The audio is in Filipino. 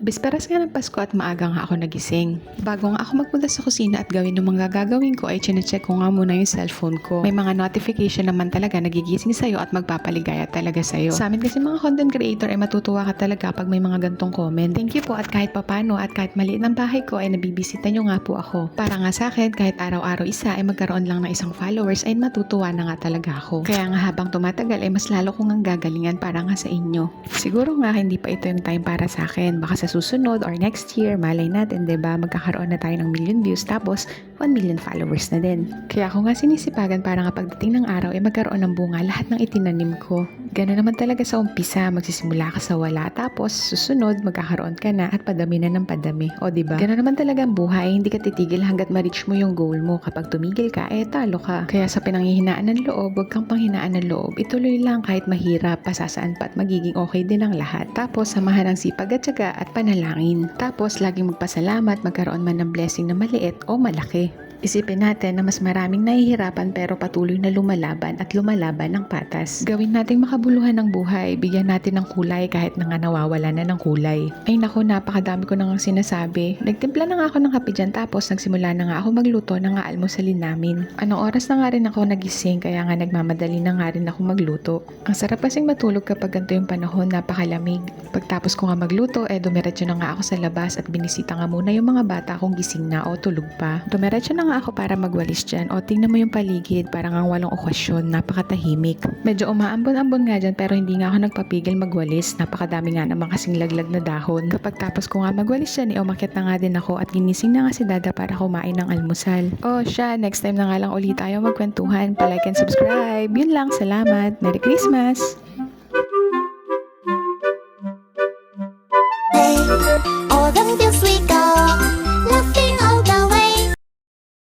Bisperas nga ng Pasko at maaga nga ako nagising. Bago nga ako magpunta sa kusina at gawin ng mga gagawin ko ay chinecheck ko nga muna yung cellphone ko. May mga notification naman talaga nagigising sa'yo at magpapaligaya talaga sa'yo. Sa amin kasi mga content creator ay matutuwa ka talaga pag may mga gantong comment. Thank you po at kahit papano at kahit maliit ng bahay ko ay nabibisita nyo nga po ako. Para nga sa akin kahit araw-araw isa ay magkaroon lang ng isang followers ay matutuwa na nga talaga ako. Kaya nga habang tumatagal ay mas lalo kong ang gagalingan para nga sa inyo. Siguro nga hindi pa ito yung time para sa akin. Baka sa susunod or next year, malay natin, 'di ba magkakaroon na tayo ng million views tapos 1 million followers na din. Kaya ako nga sinisipagan para nga pagdating ng araw ay magkaroon ng bunga lahat ng itinanim ko. Gano'n naman talaga sa umpisa, magsisimula ka sa wala tapos susunod magkakaroon ka na at padami na ng padami. O 'di ba? Gano'n naman talaga ang buhay, hindi ka titigil hanggat ma-reach mo yung goal mo. Kapag tumigil ka, eh talo ka. Kaya sa pinanghihinaan ng loob, huwag kang panghinaan ng loob. Ituloy lang kahit mahirap, pasasaan pa at magiging okay din ang lahat. Tapos samahan ng sipag at syaga at panalangin. Tapos laging magpasalamat, magkaroon man ng blessing na maliit o malaki. Isipin natin na mas maraming nahihirapan pero patuloy na lumalaban at lumalaban ng patas. Gawin nating makabuluhan ng buhay, bigyan natin ng kulay kahit na nga nawawala na ng kulay. Ay nako, napakadami ko nang sinasabi. Nagtimpla na nga ako ng kape dyan tapos nagsimula na nga ako magluto ng nga almusalin namin. Anong oras na nga rin ako nagising kaya nga nagmamadali na nga rin ako magluto. Ang sarap kasing matulog kapag ganito yung panahon, napakalamig. Pagtapos ko nga magluto, eh dumiretso na nga ako sa labas at binisita nga muna yung mga bata kung gising na o tulog pa. Dumiretso na nga ako para magwalis dyan. O tingnan mo yung paligid, parang ang walong okasyon, napakatahimik. Medyo umaambon-ambon nga dyan pero hindi nga ako nagpapigil magwalis. Napakadami nga naman kasing laglag na dahon. Kapag tapos ko nga magwalis dyan, eh, umakyat na nga din ako at ginising na nga si Dada para kumain ng almusal. O siya, next time na nga lang ulit tayo magkwentuhan. Palike and subscribe. Yun lang, salamat. Merry Christmas!